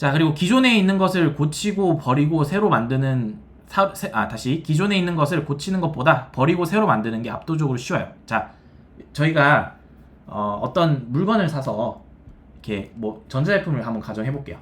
자 그리고 기존에 있는 것을 고치고 버리고 새로 만드는 사, 세- 아 다시 기존에 있는 것을 고치는 것보다 버리고 새로 만드는 게 압도적으로 쉬워요. 자 저희가 어, 어떤 물건을 사서 이렇게 뭐 전자제품을 한번 가정해 볼게요.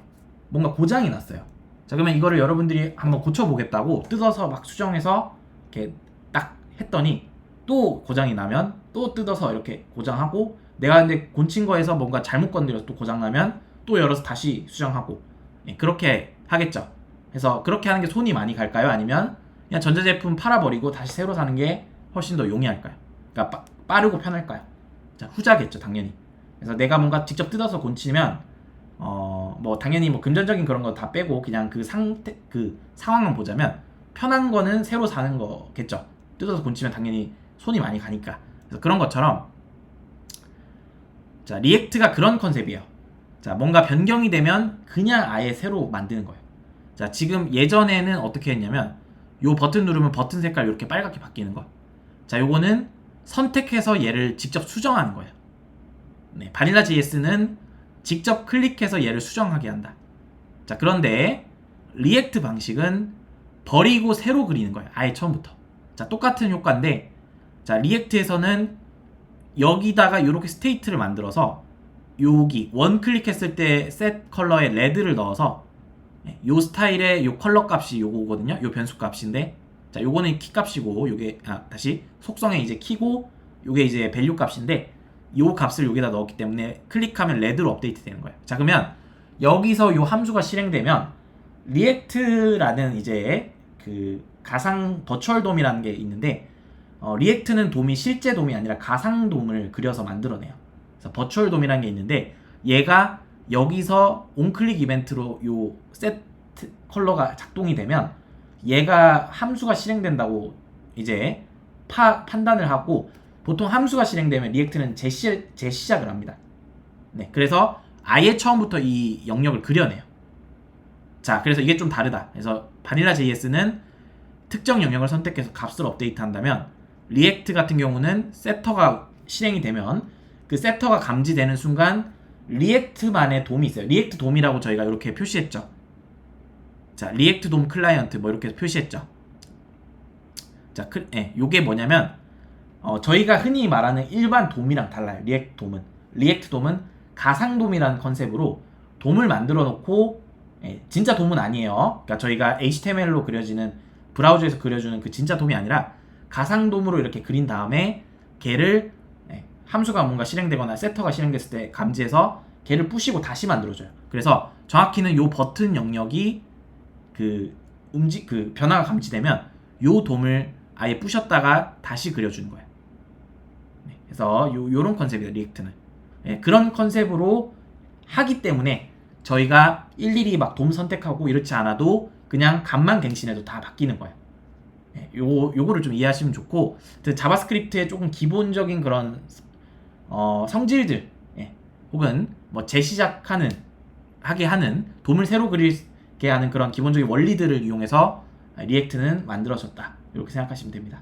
뭔가 고장이 났어요. 자 그러면 이거를 여러분들이 한번 고쳐 보겠다고 뜯어서 막 수정해서 이렇게 딱 했더니 또 고장이 나면 또 뜯어서 이렇게 고장하고 내가 근데 곤친 거에서 뭔가 잘못 건드려서 또 고장 나면 또 열어서 다시 수정하고 예, 그렇게 하겠죠. 그래서 그렇게 하는 게 손이 많이 갈까요? 아니면 그냥 전자제품 팔아버리고 다시 새로 사는 게 훨씬 더 용이할까요? 그러니까 빠, 빠르고 편할까요? 자 후자겠죠 당연히. 그래서 내가 뭔가 직접 뜯어서 곤치면 어 뭐 당연히 뭐 금전적인 그런 거 다 빼고 그냥 그 상태 그 상황만 보자면 편한 거는 새로 사는 거겠죠. 뜯어서 곤치면 당연히 손이 많이 가니까. 그래서 그런 것처럼 자 리액트가 그런 컨셉이에요. 자 뭔가 변경이 되면 그냥 아예 새로 만드는 거예요. 자 지금 예전에는 어떻게 했냐면 요 버튼 누르면 버튼 색깔 이렇게 빨갛게 바뀌는 거. 자 요거는 선택해서 얘를 직접 수정하는 거예요. 네, 바닐라 JS는 직접 클릭해서 얘를 수정하게 한다. 자, 그런데 리액트 방식은 버리고 새로 그리는 거예요. 아예 처음부터. 자, 똑같은 효과인데 자, 리액트에서는 여기다가 이렇게 스테이트를 만들어서 여기 원 클릭했을 때 셋 컬러에 레드를 넣어서 네, 요 스타일의 요 컬러 값이 요거거든요. 요 변수 값인데 자, 요거는 키 값이고 요게 아, 다시 속성에 이제 키고 요게 이제 밸류 값인데 요 값을 여기다 넣었기 때문에 클릭하면 레드로 업데이트 되는 거예요. 자, 그러면 여기서 요 함수가 실행되면 리액트라는 이제 그 가상 버추얼 돔이라는 게 있는데 어, 리액트는 돔이 실제 돔이 아니라 가상 돔을 그려서 만들어내요. 그래서 버추얼 돔이라는 게 있는데 얘가 여기서 온클릭 이벤트로 요 세트 컬러가 작동이 되면 얘가 함수가 실행된다고 이제 파, 판단을 하고 보통 함수가 실행되면 리액트는 재시, 재시작을 합니다. 네, 그래서 아예 처음부터 이 영역을 그려내요. 자, 그래서 이게 좀 다르다. 그래서 바닐라 JS는 특정 영역을 선택해서 값을 업데이트한다면 리액트 같은 경우는 세터가 실행이 되면 그 세터가 감지되는 순간 리액트만의 돔이 있어요. 리액트 돔이라고 저희가 이렇게 표시했죠. 자, 리액트 돔 클라이언트 뭐 이렇게 표시했죠. 자, 크, 예, 요게 뭐냐면 어, 저희가 흔히 말하는 일반 돔이랑 달라요. 리액트 돔은 리액트 돔은 가상 돔이라는 컨셉으로 돔을 만들어 놓고 예, 진짜 돔은 아니에요. 그러니까 저희가 HTML로 그려지는 브라우저에서 그려주는 그 진짜 돔이 아니라 가상 돔으로 이렇게 그린 다음에 걔를 예, 함수가 뭔가 실행되거나 세터가 실행됐을 때 감지해서 걔를 부시고 다시 만들어줘요. 그래서 정확히는 요 버튼 영역이 그 움직 그 변화가 감지되면 요 돔을 아예 부셨다가 다시 그려주는 거예요. 네, 그래서 요 요런 컨셉이에요 리액트는. 예, 그런 컨셉으로 하기 때문에 저희가 일일이 막 돔 선택하고 이렇지 않아도 그냥 값만 갱신해도 다 바뀌는 거예요. 예, 요 요거를 좀 이해하시면 좋고 그 자바스크립트의 조금 기본적인 그런 어, 성질들 예, 혹은 뭐 재시작하는 하게 하는 돔을 새로 그리게 하는 그런 기본적인 원리들을 이용해서 리액트는 만들어졌다 이렇게 생각하시면 됩니다.